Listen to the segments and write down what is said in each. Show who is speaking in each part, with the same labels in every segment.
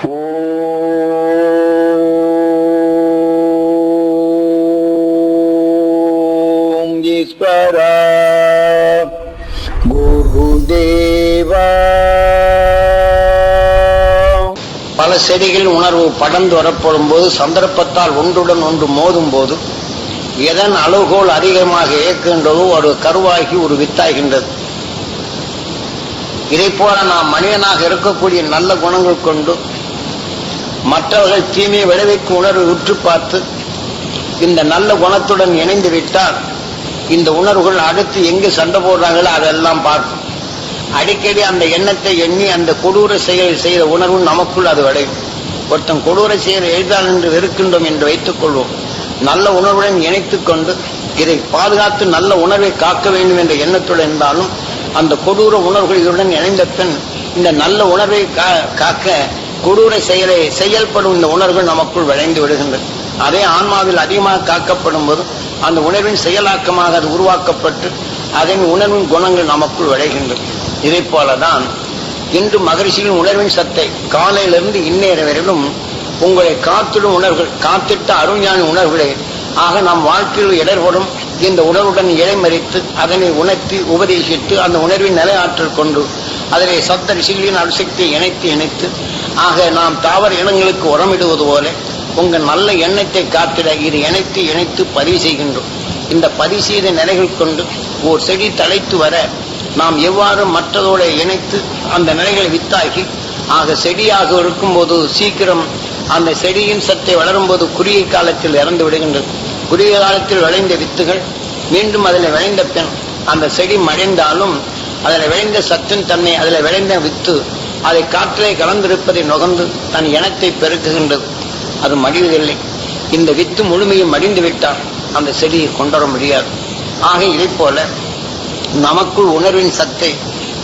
Speaker 1: ஓம் ஈஸ்வரா பல செடிகள் உணர்வு படர்ந்து வரப்படும் போது சந்தர்ப்பத்தால் ஒன்றுடன் ஒன்று மோதும் போது எதன் அளவுகோல் அதிகமாக இயக்குகின்றதோ ஒரு கருவாகி ஒரு வித்தாகின்றது. இதை போல நாம் மனிதனாக இருக்கக்கூடிய நல்ல குணங்கள் கொண்டு மற்றவர்கள் தீமையை விளைவிக்கும் உணர்வை உற்று பார்த்து இந்த நல்ல குணத்துடன் இணைந்து விட்டால் இந்த உணர்வுகள் அடுத்து எங்கு சண்டை போடுறாங்களோ அதெல்லாம் பார்க்கும். அடிக்கடி அந்த எண்ணத்தை எண்ணி அந்த கொடூர செயலை செய்த உணர்வு நமக்குள் அது விளையும் ஒருத்தன் கொடூர செயல் எழுதால் என்று வெறுக்கின்றோம் என்று வைத்துக் கொள்வோம். நல்ல உணர்வுடன் இணைத்துக் கொண்டு இதை பாதுகாத்து நல்ல உணர்வை காக்க வேண்டும் என்ற எண்ணத்துடன் இருந்தாலும் அந்த கொடூர உணர்வுகள் இதனுடன் இணைந்த பின் இந்த நல்ல உணர்வை கா- காக்க கொடூர செயலை செயல்படும் இந்த உணர்வுகள் நமக்குள் விளைந்து விடுகின்றது அதே ஆன்மாவில் அதிகமாக காக்கப்படும் போது அந்த உணர்வின் செயலாக்கமாக அது உருவாக்கப்பட்டு அதன் உணர்வின் குணங்கள் நமக்குள் விளைகின்றது இதை போலதான் இன்று மகரிஷியின் உணர்வின் சத்தை காலையிலிருந்து இந்நேர வரையிலும் உங்களை காத்திடும் உணர்வுகள் காத்திட்ட அருஞானி உணர்வுகளே ஆக நம் வாழ்க்கையில் இடர்படும் இந்த உணர்வுடன் இடைமறித்து அதனை உணர்த்தி உபதேசித்து அந்த உணர்வின் நிலையாற்றல் கொண்டு அதனை சப்த ரிஷிகளின் அணுசக்தியை இணைத்து இணைத்து ஆக நாம் தாவர இனங்களுக்கு உரமிடுவது போல உங்கள் நல்ல எண்ணத்தை காத்திட இது இணைத்து இணைத்து பதிவு செய்கின்றோம். இந்த பதிவு செய்த நிலைகள் கொண்டு ஓர் செடி தலைத்து வர நாம் எவ்வாறு மற்றதோட இணைத்து அந்த நிலைகளை வித்தாகி ஆக செடியாக இருக்கும்போது சீக்கிரம் அந்த செடியின் சத்தை வளரும்போது குறுகிய காலத்தில் இறந்து விடுகின்றது. குறுகிய காலத்தில் விளைந்த வித்துகள் மீண்டும் அதில் விளைந்த பின் அந்த செடி மறைந்தாலும் அதில் விளைந்த சத்தின் தன்மை அதில் விளைந்த வித்து அதை காற்றிலே கலந்திருப்பதை நுகர்ந்து தன் இனத்தை பெருக்குகின்றது. அது மடிவதில்லை. இந்த வித்து முழுமையும் மடிந்து விட்டால் அந்த செடியை கொண்டுவர முடியாது. ஆக இதைப் போல நமக்குள் உணர்வின் சத்தை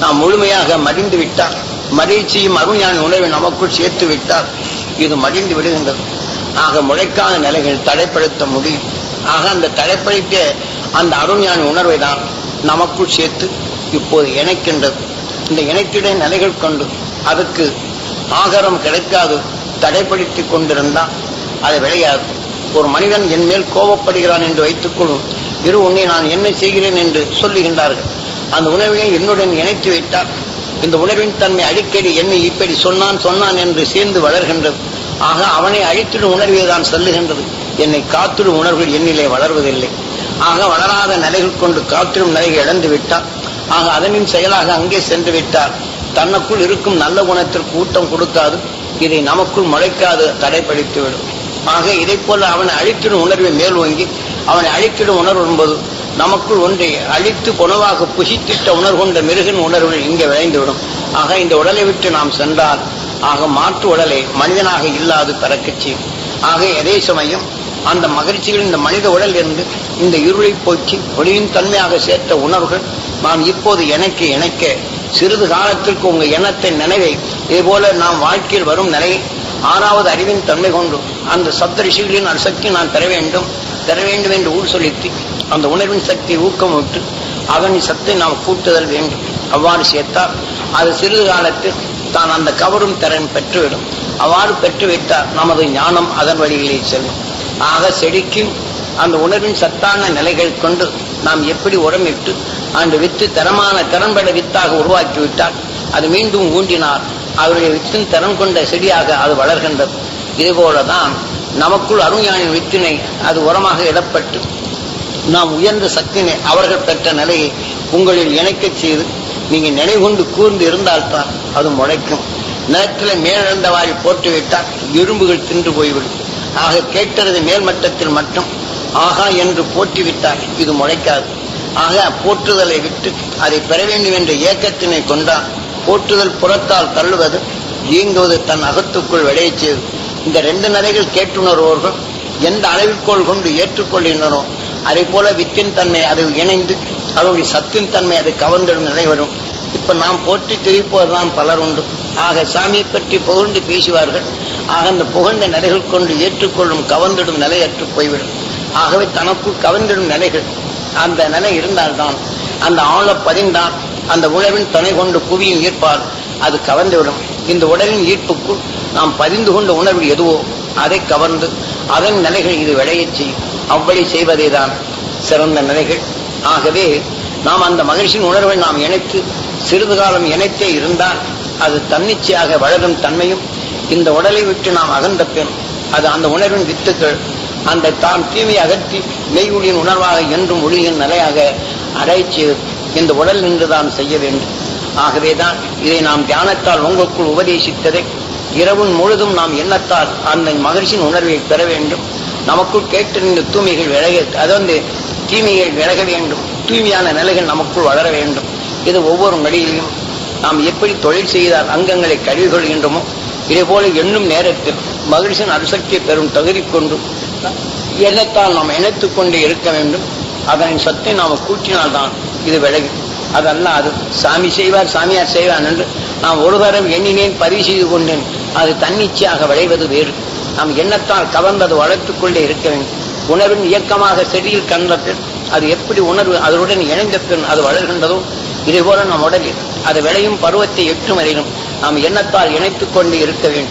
Speaker 1: நாம் முழுமையாக மடிந்து விட்டால் மகிழ்ச்சியும் அருஞான உணர்வை நமக்குள் சேர்த்து விட்டால் இது மடிந்து விடுகின்றது. ஆக முளைக்காத நிலைகள் தடைப்படுத்த முடியும். ஆக அந்த தடைப்படுத்திய அந்த அருஞான உணர்வை தான் நமக்குள் சேர்த்து இப்போது இணைக்கின்றது. இந்த இணைத்திட நிலைகள் கொண்டு அதுக்கு ஆகாரம் கிடைக்காது. தடைப்படுத்தி கொண்டிருந்தான் அது விளையாது. ஒரு மனிதன் என் மேல் கோபப்படுகிறான் என்று வைத்துக் கொள்ளும் இரு உன்னை நான் என்ன செய்கிறேன் என்று சொல்லுகின்றார்கள். அந்த உணர்வை என்னுடன் இணைத்து விட்டார் இந்த உணவின் தன்மை அடிக்கடி என்னை இப்படி சொன்னான் சொன்னான் என்று சேர்ந்து வளர்கின்றது. ஆக அவனை அழித்திடும் உணர்வே தான் சொல்லுகின்றது. என்னை காத்திடும் உணர்வுகள் என்னிலே வளர்வதில்லை. ஆக வளராத நிலைகள் கொண்டு காத்திடும் நிலையை இழந்து விட்டார். ஆக அதனின் செயலாக அங்கே சென்று விட்டார். தன்னுக்குள் இருக்கும் நல்ல குணத்திற்கு ஊட்டம் கொடுக்காது. இதை நமக்குள் முளைக்காது தடைப்படுத்திவிடும் ஆக இதைப் போல அவனை அழித்திடும் உணர்வை மேல் ஓங்கி அவனை அழித்திடும் உணர்வு என்பது நமக்குள் ஒன்றை அழித்து புனவாக புசித்திட்ட உணர்வு கொண்ட மிருகன் உணர்வு இங்கே விளைந்துவிடும். ஆக இந்த உடலை விட்டு நாம் சென்றால் ஆக மாற்று உடலை மனிதனாக இல்லாது பிறக்கச் செய்யும். ஆக அதே சமயம் அந்த மகிழ்ச்சிகள் இந்த மனித உடல் இருந்து இந்த இருளை போக்கி ஒளியின் தன்மையாக சேர்த்த உணர்வுகள் நான் இப்போது எனக்கு இணைக்க சிறிது காலத்திற்கு உங்க எண்ணத்தை நினைவை. இதுபோல நாம் வாழ்க்கையில் வரும் நிலை ஆறாவது அறிவின் தன்மை கொண்டு அந்த சப்த ரிஷிகளின் சக்தி நான் பெற வேண்டும் பெற வேண்டும் என்று ஊர் சொல்லித்து அந்த உணர்வின் சக்தியை ஊக்கமிட்டு அவன் சத்தை நாம் கூட்டுதல் வேண்டும். அவ்வாறு சேர்த்தால் அது சிறிது காலத்தில் தான் அந்த கவரும் திறன் பெற்றுவிடும். அவ்வாறு பெற்றுவிட்டால் நமது ஞானம் அதன் வழியிலே செல்லும். ஆக செடிக்கும் அந்த உணர்வின் சத்தான நிலைகள் கொண்டு நாம் எப்படி உரமிட்டு அந்த வித்து தரமான திறம்பட வித்தாக உருவாக்கிவிட்டால் அது மீண்டும் ஊண்டினால் அவருடைய வித்தின் திறன் கொண்ட செடியாக அது வளர்கின்றது. இதுபோலதான் நமக்குள் அருஞானின் வித்தினை அது உரமாக இடப்பட்டு நாம் உயர்ந்த சக்தினை அவர்கள் பெற்ற நிலையை உங்களில் இணைக்கச் செய்து நீங்க நினைவுகொண்டு கூர்ந்து இருந்தால்தான் அது முளைக்கும். நிலத்தில் மேலிருந்தவாரி போட்டுவிட்டால் எறும்புகள் தின்று போய்விடும். ஆக கேட்கிறது மேல்மட்டத்தில் மட்டும். ஆகா என்று போற்றிவிட்டார் இது முளைக்காது. ஆக போற்றுதலை விட்டு அதை பெற வேண்டும் என்ற இயக்கத்தினை கொண்டால் போற்றுதல் புறத்தால் தள்ளுவது இயங்குவது தன் அகத்துக்குள் விளையச் செய்து. இந்த ரெண்டு நிலைகள் கேட்டுணர்வோர்கள் எந்த அளவிற்கோள் கொண்டு ஏற்றுக்கொள்கின்றனோ அதை போல வித்தின் தன்மை அது இணைந்து அதனுடைய சத்தின் தன்மை அது கவர்ந்திடும் நிலை வரும் இப்ப நாம் போற்றி திரிப்போர்தான் பலர் உண்டு. ஆக சாமியை பற்றி புகழ்ந்து பேசுவார்கள். ஆக அந்த புகழ்ந்த நிலைகள் கொண்டு ஏற்றுக்கொள்ளும் கவர்ந்திடும் நிலையற்று போய்விடும். ஆகவே தனக்குள் கவர்ந்திடும் நிலைகள் அந்த நிலை இருந்தால்தான் அந்த ஆழ பதிந்தான் அந்த உணவின் துணை கொண்டு புவியின் ஈர்ப்பால் அது கவர்ந்துவிடும். இந்த உடலின் ஈர்ப்புக்குள் நாம் பதிந்து கொண்ட உணர்வு எதுவோ அதை கவர்ந்து அதன் நிலைகள் இது விளையச் செய்யும். அவ்வழி செய்வதே தான் சிறந்த நிலைகள். ஆகவே நாம் அந்த மகிழ்ச்சியின் உணர்வை நாம் இணைத்து சிறிது காலம் இணைத்தே இருந்தால் அது தன்னிச்சையாக வளரும் தன்மையும் இந்த உடலை விட்டு நாம் அகன்ற பின் அது அந்த உணர்வின் வித்துக்கள் அந்த தான் தீமை அகற்றி மெய்யுளின் உணர்வாக என்றும் ஒளியின் நிலையாக அடைச்சி இந்த உடல் நின்றுதான் செய்ய வேண்டும். ஆகவேதான் இதை நாம் தியானத்தால் உங்களுக்குள் உபதேசித்ததை இரவும் முழுதும் நாம் எண்ணத்தால் அந்த மகிழ்ச்சியின் உணர்வை பெற வேண்டும். நமக்குள் கேட்டிருந்த தூய்மைகள் விலக அதாவது தீமைகள் விலக வேண்டும். தூய்மையான நிலைகள் நமக்குள் வளர வேண்டும். இது ஒவ்வொரு நடிகையும் நாம் எப்படி தொழில் செய்தால் அங்கங்களை கழுவி கொள்கின்றோமோ இதே போல எண்ணும் நேரத்தில் மகிழ்ச்சியின் அணுசக்தியை பெறும் தகுதி கொண்டு எண்ணத்தால் நாம் இணைத்துக் கொண்டே இருக்க வேண்டும்? அதன் சத்தை நாம் கூட்டினால்தான் இது விலகும் அதெல்லாம் அது சாமி செய்வார் சாமியார் செய்வார் என்று நான் ஒரு தரம் எண்ணினேன் பதிவு செய்து கொண்டேன். அது தன்னிச்சையாக விளைவது வேறு. நாம் எண்ணத்தால் கவர்ந்தது வளர்த்துக் கொண்டே இருக்க வேண்டும்? உணர்வின் இயக்கமாக செடியில் கண்ட அது எப்படி உணர்வு அதனுடன் இணைந்த பின் அது வளர்கின்றதோ? இதே போல நம் உடலில் அது விளையும் பருவத்தை எட்டும் வரையிலும் நாம் எண்ணத்தால் இணைத்துக் கொண்டு இருக்க வேண்டும்?